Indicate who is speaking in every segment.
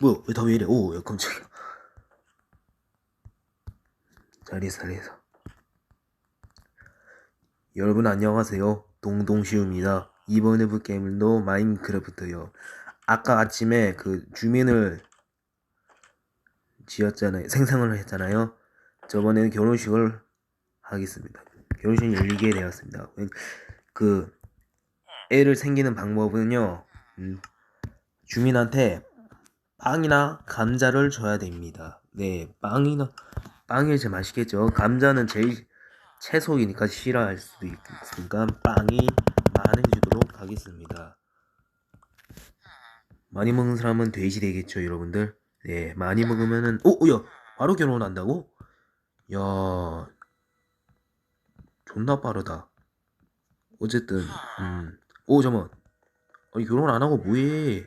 Speaker 1: 뭐야 왜다왜 이래? 오 야, 깜짝이야. 자리에서 자리에서. 여러분 안녕하세요. 동동시우입니다. 이번 해볼 게임도 마인크래프트요. 아까 아침에 그 주민을 지었잖아요. 생성을 했잖아요. 저번에는 결혼식을 하겠습니다. 결혼식이 열리게 되었습니다. 그 애를 생기는 방법은요 음, 주민한테 빵이나 감자를 줘야 됩니다. 네, 빵이나 빵이 제일 맛있겠죠. 감자는 제일 채소이니까 싫어할 수도 있으니까 빵이 많이 주도록 하겠습니다. 많이 먹는 사람은 돼지 되겠죠, 여러분들. 네, 많이 먹으면은 오, 야, 바로 결혼한다고? 야, 존나 빠르다. 어쨌든, 음, 오, 잠만. 아니 결혼 안 하고 뭐해?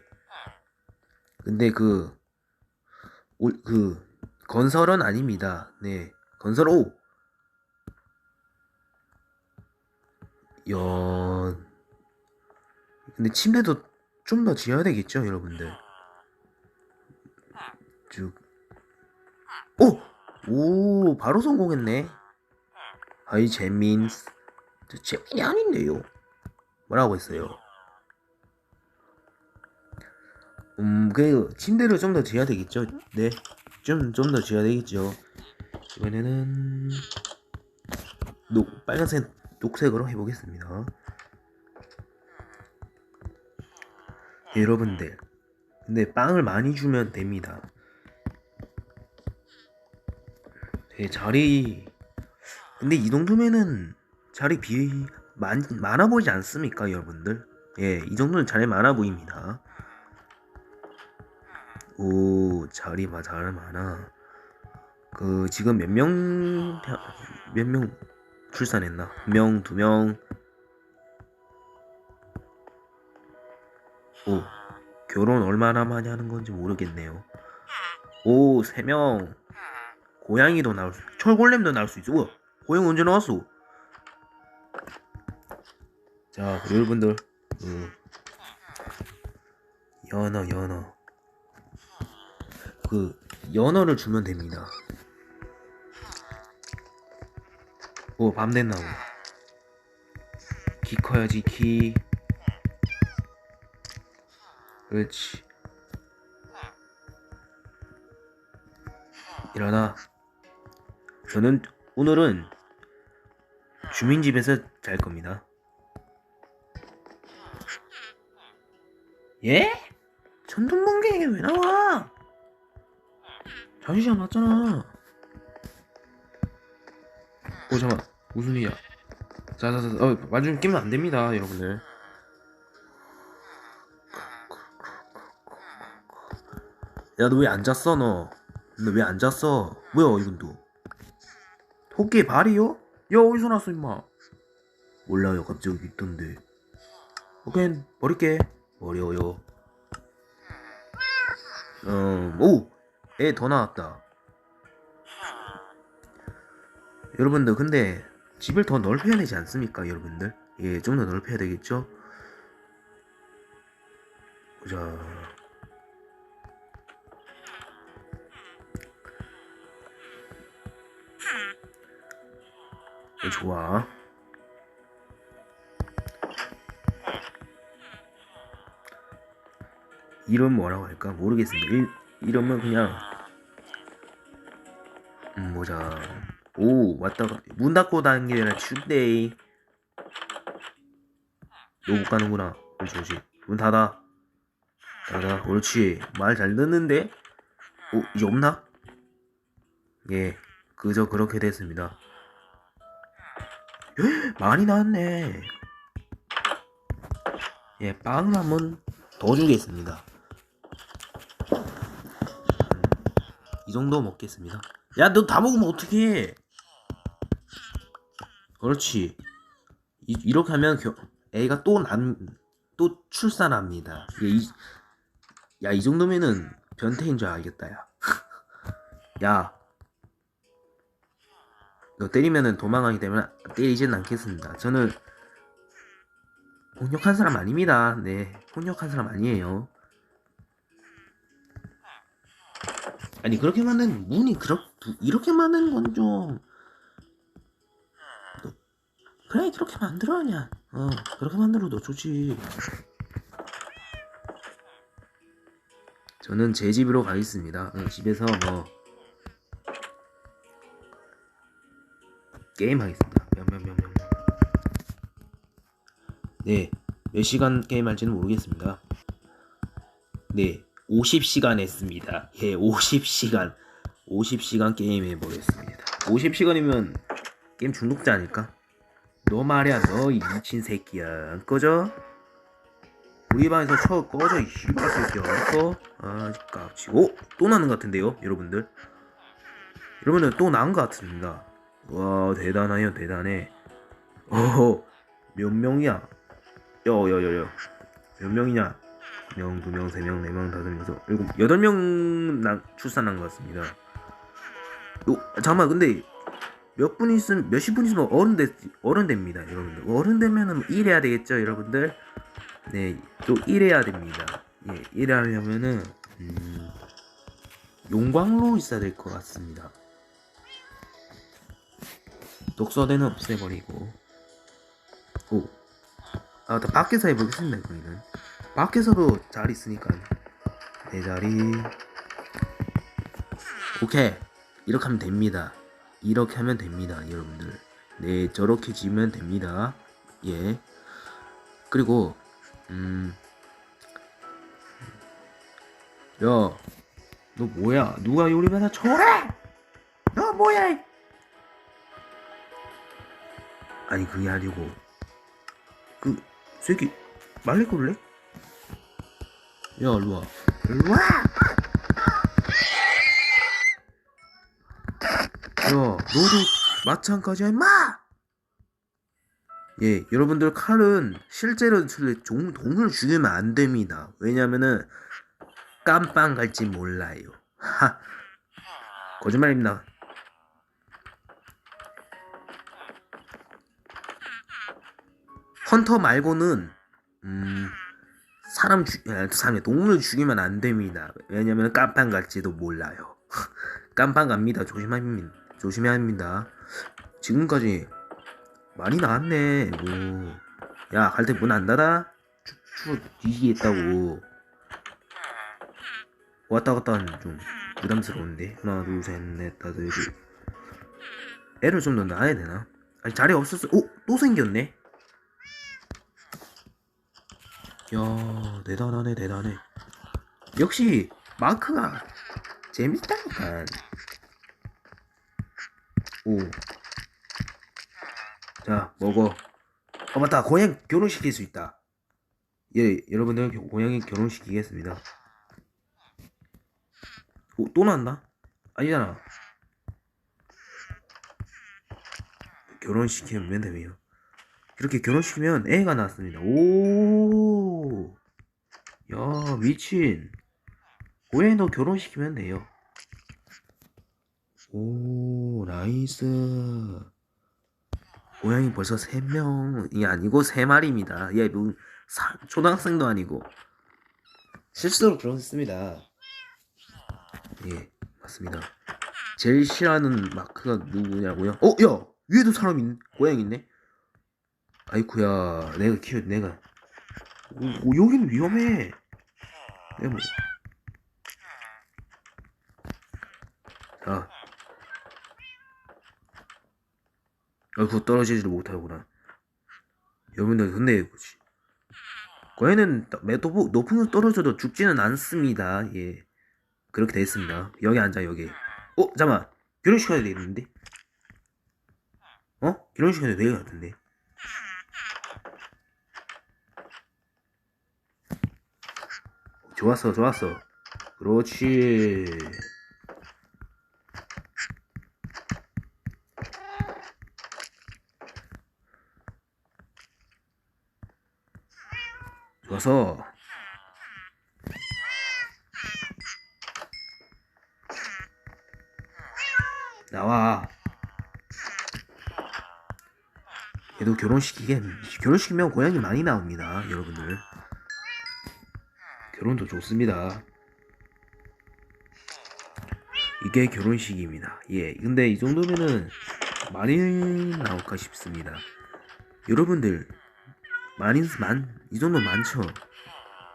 Speaker 1: 근데 그, 올, 그, 건설은 아닙니다. 네. 건설, 오! 야 근데 침대도 좀 더 지어야 되겠죠, 여러분들? 쭉. 오! 오, 바로 성공했네. 아이, 재민. 저 재민이 아닌데요. 뭐라고 했어요? 음, 그 침대를 좀 더 지어야 되겠죠. 네, 좀 좀 더 지어야 되겠죠. 이번에는 녹 빨간색 녹색으로 해보겠습니다. 여러분들, 근데 빵을 많이 주면 됩니다. 네, 자리 근데 이 정도면은 자리 비 많, 많아 보이지 않습니까, 여러분들? 예, 이 정도는 자리 많아 보입니다. 오 자리 마 자리 많아. 그 지금 몇 명 몇 명 출산했나? 명 두 명? 오 결혼 얼마나 많이 하는 건지 모르겠네요. 오 세 명. 고양이도 나올 수 철골렘도 나올 수 있어. 우와 고양이 언제 나왔어? 자 여러분들 그 연어 연어 그 연어를 주면 됩니다. 오, 밤 됐나 보다. 키 커야지, 키. 그렇지. 일어나. 저는 오늘은 주민집에서 잘 겁니다. 예? 천둥번개 왜 나와? 자주시 안 왔잖아. 오 잠깐 무슨 일이야? 자자자 어 완전 끼면 안 됩니다 여러분들. 야 너 왜 안 잤어 너? 너 왜 안 잤어? 뭐야 이분도? 토끼 발이요? 야 어디서 났어 임마? 몰라요 갑자기 있던데. 오케이 버릴게. 버려요. 어, 오! 애 더 나왔다. 여러분들, 근데 집을 더 넓혀야 되지 않습니까, 여러분들? 예, 좀 더 넓혀야 되겠죠? 보자. 예, 좋아. 이름 뭐라고 할까 모르겠습니다. 이, 이름은 그냥 음 보자. 오 왔다가 문 닫고 다니는 춥데이. 너 못 가는구나. 그렇지 그렇지. 문 닫아. 닫아. 그렇지. 말 잘 듣는데. 오 이제 없나? 예. 그저 그렇게 됐습니다. 많이 나왔네. 예, 빵을 한번 더 주겠습니다. 이 정도 먹겠습니다. 야, 너 다 먹으면 어떡해? 그렇지. 이, 이렇게 하면 겨, 애가 또 난, 또 출산합니다. 야, 이, 정도면은 변태인 줄 알겠다, 야. 야. 너 때리면은 도망가기 때문에 때리진 않겠습니다. 저는 혼역한 사람 아닙니다. 네, 혼역한 사람 아니에요. 아니 그렇게 만든 문이 그렇 이렇게 만드는 건 좀. 그래 그렇게 만들어 그냥. 어 그렇게 만들어도 좋지. 저는 제 집으로 가겠습니다. 어, 집에서 뭐 게임 하겠습니다. 네몇 시간 게임 할지는 모르겠습니다. 네 50시간 했습니다. 예 50시간. 50시간 게임 해보겠습니다. 50시간이면 게임 중독자 아닐까? 너 말이야 너 이 미친 새끼야. 안 꺼져? 우리 방에서 쳐 꺼져 이 씨발 새끼야. 알았어? 아 깝치 오또 나는 것 같은데요 여러분들? 여러분들 또 나은 것 같습니다. 와 대단해요 대단해. 어몇 명이야? 여 여 여 여. 몇 명이냐 명, 두 명, 세 명, 네 명, 다섯 명, 여섯, 일곱, 여덟 명 난, 출산한 것 같습니다. 요, 잠깐만, 근데 몇 분 있으면 몇십 분 있으면 어른 됐 어른 됩니다, 여러분들. 어른 되면은 뭐 일해야 되겠죠, 여러분들. 네, 또 일해야 됩니다. 예, 일하려면은 음, 용광로 있어야 될 것 같습니다. 독서대는 없애버리고, 오, 아, 나 밖에서 해보겠습니다, 거기는. 밖에서도 잘 있으니까 내 자리 오케이 이렇게 하면 됩니다 이렇게 하면 됩니다 여러분들 네 저렇게 지으면 됩니다 예 그리고 음 야, 너 뭐야? 누가 요리면서 쳐래? 너 뭐야? 이- 아니 그게 아니고 그 새끼 말릴 걸래? 야, 일로 와. 일로 와! 야, 너도 마찬가지야, 임마! 예, 여러분들 칼은 실제로 종, 동을 죽이면 안 됩니다. 왜냐면은 깜빵 갈지 몰라요. 하. 거짓말입니다. 헌터 말고는 음 사람 죽 아, 사람이 동물을 죽이면 안 됩니다. 왜냐면 깜빵 갈지도 몰라요. 깜빵 갑니다. 조심합니다. 조심해야 합니다. 지금까지 많이 나왔네. 오. 야, 갈 때 문 안 닫아? 추워 뒤지겠다고. 왔다 갔다 하는 좀 부담스러운데. 하나, 둘, 셋, 넷, 다섯, 여섯. 애를 좀 더 낳아야 되나? 아니, 자리 없었어. 오! 또 생겼네? 야 대단하네 대단해. 역시 마크가 재밌다니까 오자 먹어. 어 맞다. 고양 결혼시킬 수 있다. 예 여러분들 겨- 고양이 결혼시키겠습니다. 오 또 나왔나? 아니잖아. 결혼시키면 되네요. 그렇게 결혼시키면 애가 낳습니다. 오, 야 미친. 고양이 너 결혼시키면 돼요. 오, 나이스. 고양이 벌써 세 명이 아니고 세 마리입니다. 얘 뭐, 사, 초등학생도 아니고 실수로 결혼했습니다. 예, 맞습니다. 제일 싫어하는 마크가 누구냐고요? 어, 야 위에도 사람 있, 고양이 있네. 아이쿠야 내가 키워 내가 오, 오, 여기는 위험해. 내가 뭐. 자. 아이고 떨어지지를 못하구나. 여러분들 근데 고양이는 높은 높은 곳 떨어져도 죽지는 않습니다. 예. 그렇게 돼 있습니다. 여기 앉아 여기. 어 잠깐 결혼시켜야 되겠는데? 어? 결혼시켜야 될것 같은데 좋았어, 좋았어. 그렇지. 좋아서. 나와. 얘도 결혼시키게, 결혼시키면 고양이 많이 나옵니다, 여러분들. 결혼도 좋습니다. 이게 결혼식입니다. 예, 근데 이 정도면은 많이 나올까 싶습니다. 여러분들 많이 만 이 정도 많죠?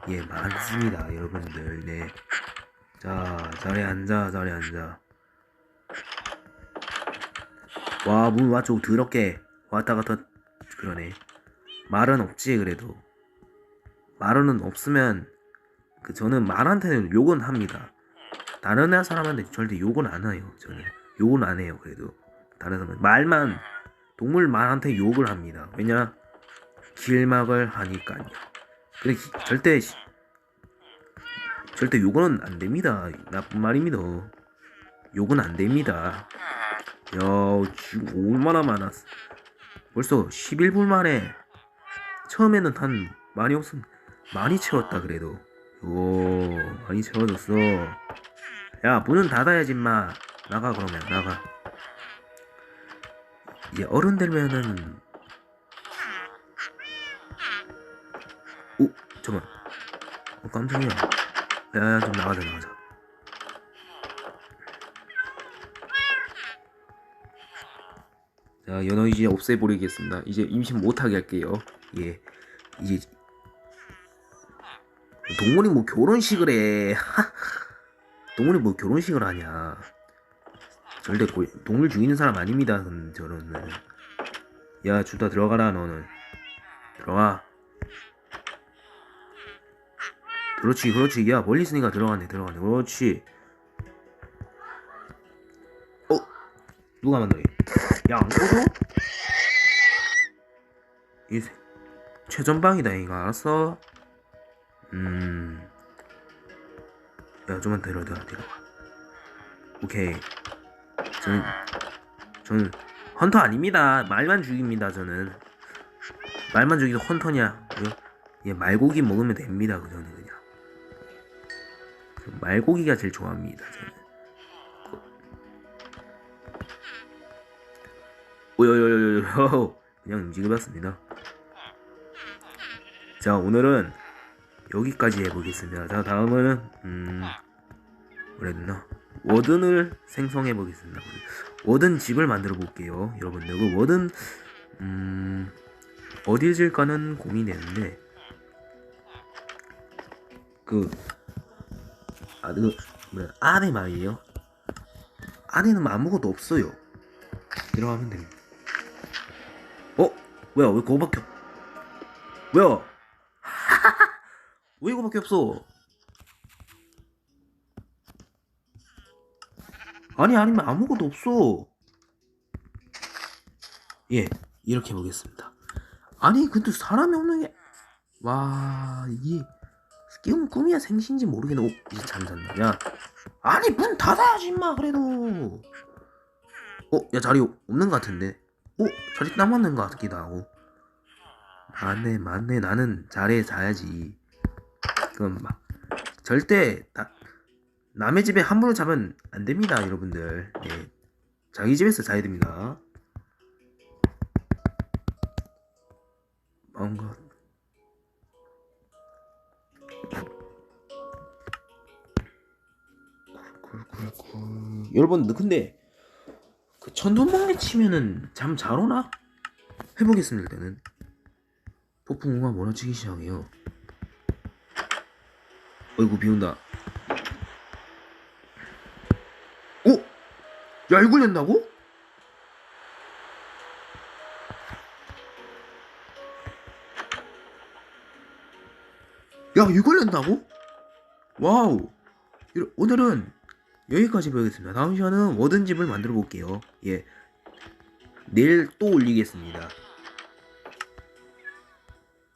Speaker 1: 예, 많습니다, 여러분들. 네. 자, 자리에 앉아, 자리에 앉아. 와, 문 와쪽 더럽게 왔다 갔다 그러네. 말은 없지 그래도. 말은 없으면 그 저는 말한테는 욕은 합니다. 다른 사람한테 절대 욕은 안 해요. 저는 욕은 안 해요. 그래도 다른 사람 말만 동물 말한테 욕을 합니다. 왜냐 길막을 하니까요. 기- 절대 시- 절대 욕은 안 됩니다. 나쁜 말입니다. 욕은 안 됩니다. 야 지금 얼마나 많았어. 벌써 11분 만에 처음에는 한 많이 없음 많이 채웠다 그래도. 오 많이 채워졌어. 야 문은 닫아야지 마. 나가 그러면. 나가. 이제 어른 되면은. 오 잠깐 어 깜짝이야. 야야 좀 나가자 나가자. 자 연어 이제 없애버리겠습니다. 이제 임신 못하게 할게요. 예. 이제 동물이 뭐 결혼식을 해. 동물이 뭐 결혼식을 하냐. 절대 고, 동물 죽이는 사람 아닙니다 그, 저는. 야 주다 들어가라 너는. 들어가. 그렇지 그렇지. 야 멀리 있으니까 들어가네 들어가네. 그렇지. 어? 누가 만들어 야안 꺼져? 이 새- 최전방이다 이거. 알았어? 음... 야 좀만 데려다 데려가 오케이. 저는 저는 헌터 아닙니다. 말만 죽입니다 저는. 말만 죽이도 헌터냐 예, 말고기 먹으면 됩니다 그 저는 그냥. 저 말고기가 제일 좋아합니다 저는. 오요요요요. 그냥 움직여봤습니다. 자 오늘은 여기까지 해보겠습니다 자 다음은 음 뭐랬나 워든을 생성해 보겠습니다 워든 집을 만들어 볼게요 여러분들 그 워든 음 어디 질까는 고민되는데 그 아, 그, 뭐야, 안에 말이에요. 안에는 아무것도 없어요. 들어가면 됩니다. 어? 뭐야, 왜 그거밖에, 없... 뭐야? 왜 이거밖에 없어? 아니, 아니면 아무것도 없어. 예, 이렇게 해보겠습니다. 아니, 근데 사람이 없는 게, 와, 이게, 끼우면 꿈이야 생신지 모르겠네. 오, 이제 잠잤네. 야, 아니 문 닫아야지 임마 그래도. 어, 야 자리 없는 것 같은데. 어, 자리 딱 맞는 것 같기도 하고. 맞네, 맞네. 나는 자리에 자야지. 그럼 막 절대 나, 남의 집에 함부로 자면 안 됩니다, 여러분들. 예, 자기 집에서 자야 됩니다. 뭔가 여러분 근데 그 천둥번개 치면은 잠 잘 오나? 해보겠습니다 일단은 폭풍우가 몰아치기 시작해요 어이구 비온다 오! 야 이걸 낸다고? 야 이걸 낸다고? 와우 오늘은 여기까지 배우겠습니다. 다음 시간은 워든 집을 만들어 볼게요. 예. 내일 또 올리겠습니다.